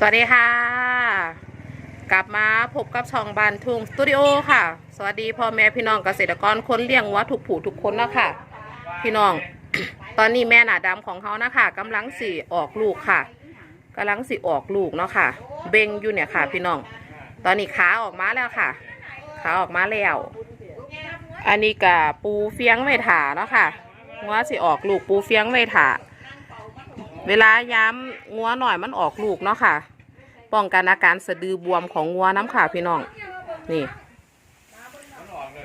สวัสดีค่ะ กลับมาพบกับช่องบานทุงสตูดิโอค่ะ สวัสดีพ่อแม่พี่น้องเกษตรกรคนเลี้ยงวัวทุกผู้ทุกคนแล้วค่ะ พี่น้อง ตอนนี้แม่หนาดำของเขานะคะกำลังสีออกลูกค่ะกำลังสีออกลูกเนาะค่ะ เบ่งอยู่เนี่ยค่ะ พี่น้อง ตอนนี้ขาออกมาแล้วค่ะขาออกมาแล้ว อันนี้กะปูเฟียงไว้ถาเนาะค่ะงัวสิออกลูกปูเฟียงไว้ถา เวลาย้ำงัวหน่อยมันออกลูกเนาะค่ะ ป้องกันอาการสะดือบวมของงัวน้ำค่ะพี่น้อง นี่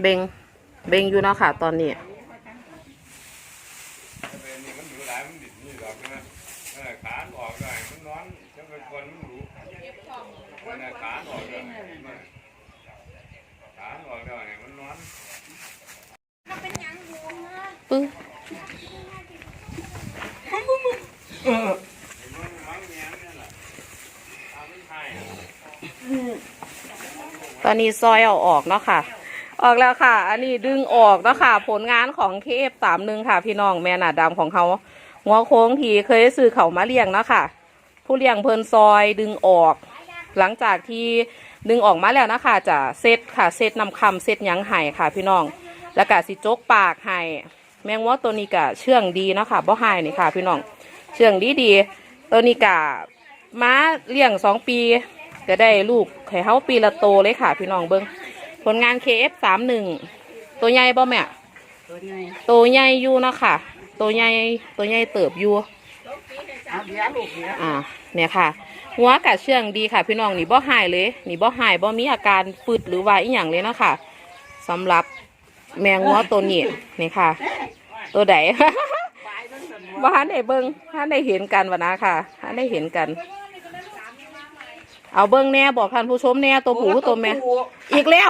เบงเบงอยู่เนาะค่ะ ตอนนี้ขาออกได้มันนอนจะเป็นคนมันรู้ขาออกได้มันขาออกได้เนี่ยมันนอน ปึ้ง มันมันแย้มเนี่ยแหละ ตอนนี้ซอยเอาออกเนาะค่ะ ออกแล้วค่ะ อันนี้ดึงออกเนาะค่ะ ผลงานของเคฟสามหนึ่งค่ะ พี่น้องแม่หนาดำของเขาหัวโค้งทีเคยซื้อเขามาเลี้ยงเนาะค่ะ ผู้เลี้ยงเพลินซอยดึงออก หลังจากที่ดึงออกมาแล้วนะคะจะเซตค่ะเซตนำคำเซตยังไห้ค่ะ พี่น้อง แล้วก็สิจกปากไห้แมงว่าตัวนี้กะเชื่องดีเนาะค่ะบ่ไห้นี่ค่ะ พี่น้อง เชื่องดีดีๆตัวนี้กะม้าเลี้ยงสองปีจะได้ลูกไข่เฮาปีละโตเลยค่ะ พี่น้องเบิ้งผลงาน KF สามหนึ่งตัวใหญ่บ่แม่ตัวใหญ่ตัวใหญ่อยู่เนาะค่ะ ตัวใหญ่ตัวใหญ่เติบอยู่เอาเดี๋ยวลูกเดี๋ยวอ่าเนี่ยค่ะ หัวกะเชื่องดีค่ะ พี่น้องนี่บ่หายเลยนี่บ่หายบ่มีอาการฟึดหรือว่าอีหยังเลยเนาะค่ะสำหรับแมงหัวตัวนี้นี่ค่ะ ตัวใด ว่าฮันได้เบิ้งฮันได้เห็นกันวะนะค่ะฮันได้เห็นกัน เอาเบิ้งแน่บอกท่านผู้ชมแน่ตัวผู้กับตัวแม่อีกแล้ว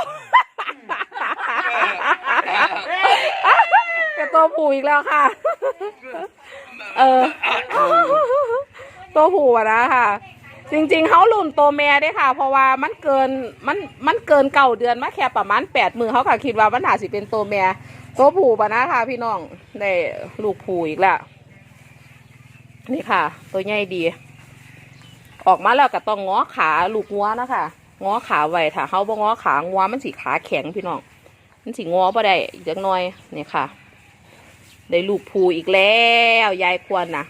เป็นตัวผู้อีกแล้วค่ะ เออ ตัวผู้อะนะค่ะ จริงๆเขาหลุนตัวแม่ได้ค่ะ เพราะว่ามันเกินมันมันเกินเก่าเดือนมาแค่ประมาณแปดมือเขาค่ะคิดว่ามันอาจสิเป็นตัวแม่ตัวผู้ปะนะค่ะพี่น้องได้ลูกผู้อีกแล้ว นี่ค่ะ ตัวใหญ่ดี ออกมาแล้วก็ต้องง้อขาลูกงัวนะคะง้อขาไว้ถ้าเขาบ่ง้อขางัวมันสีขาแข็งพี่น้องมันสีง้อบ่ได้อีกจักหน่อยนี่ค่ะ ได้ลูกผูอีกแล้วยายควรนะ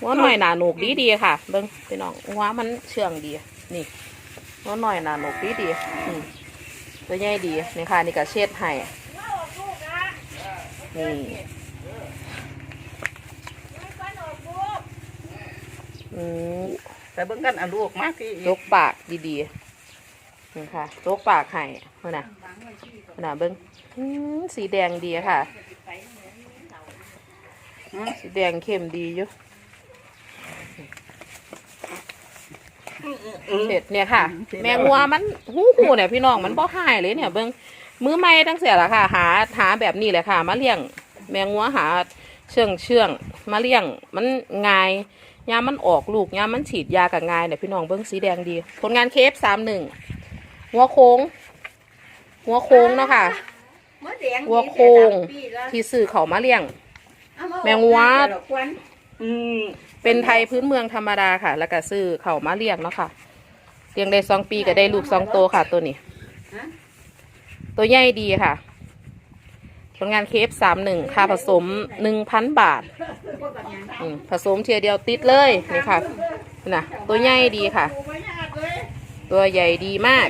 งัวหน่อยหนาหนุกดีดีค่ะเบิ้งพี่น้องงัวมันเชื่องดี นี่งัวหน่อยหนาหนุกดีดีตัวใหญ่ดีนี่ค่ะ นี่ก็เช็ดให้นี่ อืมแต่เบิ่งกันเอาลูกมาพี่ลกปากดีๆนี่ค่ะลกปากให้เพื่อน่ะเพื่อน่ะเบิ้งอื้อสีแดงดีค่ะสีแดงเข้มดีอยู่เสร็จเนี่ยค่ะแมงวัวมันหูหูเนี่ยพี่น้องมันบ่หายเลยเนี่ยเบิ้งมือไม่ตั้งเสียละค่ะ หาหาแบบนี้เลยค่ะ มาเลี้ยง แมงวัวหา เชื่องเชื่องมาเลี้ยงมันง่ายยามันออกลูกยามันฉีดยากับง่ายเนี่ยพี่น้องเบิ้งสีแดงดี ผลงานเคฟสามหนึ่งหัวโค้ง หัวโค้งเนาะค่ะวัวโค้งที่ซื้อเขามาเลี้ยง แมงวัดเป็นไทยพื้นเมืองธรรมดาค่ะ แล้วก็ซื้อเขามาเลี้ยงเนาะค่ะเลี้ยงได้สองปีก็ได้ลูกสองโตค่ะตัวนี้ ตัวใหญ่ดีค่ะ ลงานเคฟสามหนึ่งค่าผสมหนึ่งพันบาทผสมเทียเดียวติดเลยนี่ค่ะนะตัวใหญ่ดีค่ะ ตัวใหญ่ดีมาก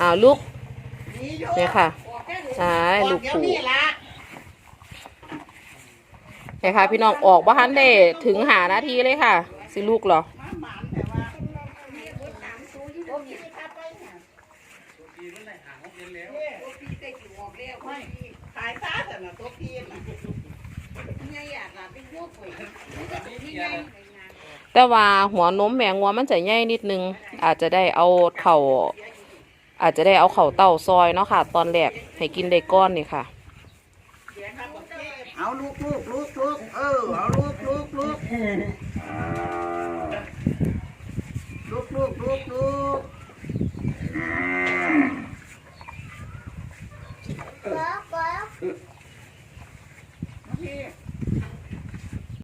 อ้าวลูกเนี่ยค่ะใช่ลูกผูเนี่ยค่ะ พี่น้องออกบ้านได้ถึงหานาทีเลยค่ะ สิลูกเหรอ ขายซาแต่น่ะตัวพี่น่ะแต่ว่าหัวนมแมงวัวมันจะใหญ่นิดนึง อาจจะได้เอาเข่าอาจจะได้เอาเข่าเต่าซอยเนาะค่ะ ตอนแรกให้กินได้ก้อนนี่ค่ะ เอาลูกลูกลูกลูกเออเอาลูกลูกลูกลูกลูกลูกลูก